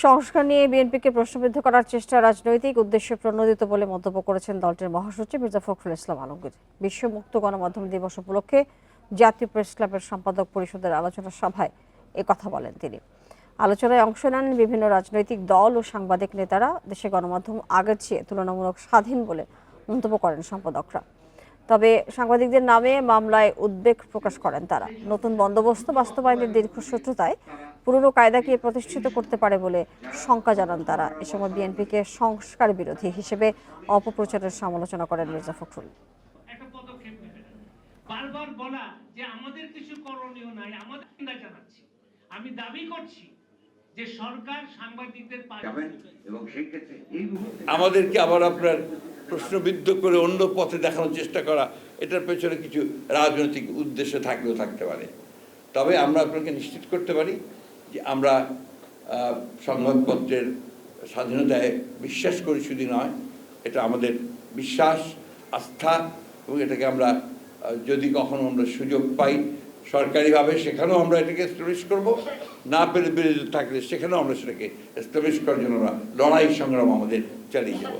সংস্কার নিয়ে বিএনপিকে প্রশ্নবিদ্ধ করার চেষ্টা রাজনৈতিক উদ্দেশ্যে প্রণোদিত বলে মন্তব্য করেছেন দলটির মহাসচিব মির্জা ফখরুল ইসলাম আলমগীর। বিশ্ব মুক্ত গণমাধ্যম দিবস উপলক্ষে জাতীয় প্রেস ক্লাবের সম্পাদক পরিষদের আলোচনা সভায় কথা বলেন তিনি। আলোচনায় অংশ নেন বিভিন্ন রাজনৈতিক দল ও সাংবাদিক নেতারা। দেশে গণমাধ্যম আগের চেয়ে তুলনামূলক স্বাধীন বলে মন্তব্য করেন সম্পাদকরা। তবে সাংবাদিকদের নামে মামলায় উদ্বেগ প্রকাশ করেন তারা। নতুন বন্দোবস্ত বাস্তবায়নের দীর্ঘসূত্রতায় পুরনো কায়দাকে প্রতিষ্ঠিত করতে পারে বলে শঙ্কা জানান তারা। এ সময় বিএনপিকে সংস্কার বিরোধী হিসেবে অপপ্রচারের সমালোচনা করেন মির্জা ফখরুল। বারবার বলা যে আমাদের কিছু করণীয় নাই আমাদের চিন্তা জানাচ্ছি। আমি দাবি করছি যে সরকার সাংবাদিকদের পাশে এবং সেই ক্ষেত্রে আমাদেরকে আবার আপনার প্রশ্নবিদ্ধ করে অন্য পথে দেখানোর চেষ্টা করা এটার পেছনে কিছু রাজনৈতিক উদ্দেশ্য থাকলেও থাকতে পারে। তবে আমরা আপনাকে নিশ্চিত করতে পারি যে আমরা সংবাদপত্রের স্বাধীনতায় বিশ্বাস করি শুধু নয়, এটা আমাদের বিশ্বাস, আস্থা এবং এটাকে আমরা যদি কখনো আমরা সুযোগ পাই, সরকারিভাবে সেখানেও আমরা এটাকে এস্টাবলিশ করব, না পেরে বেড়ে থাকলে সেখানেও আমরা সেটাকে এস্টাবলিশ করার জন্য আমরা লড়াই সংগ্রাম আমাদের চালিয়ে যাব।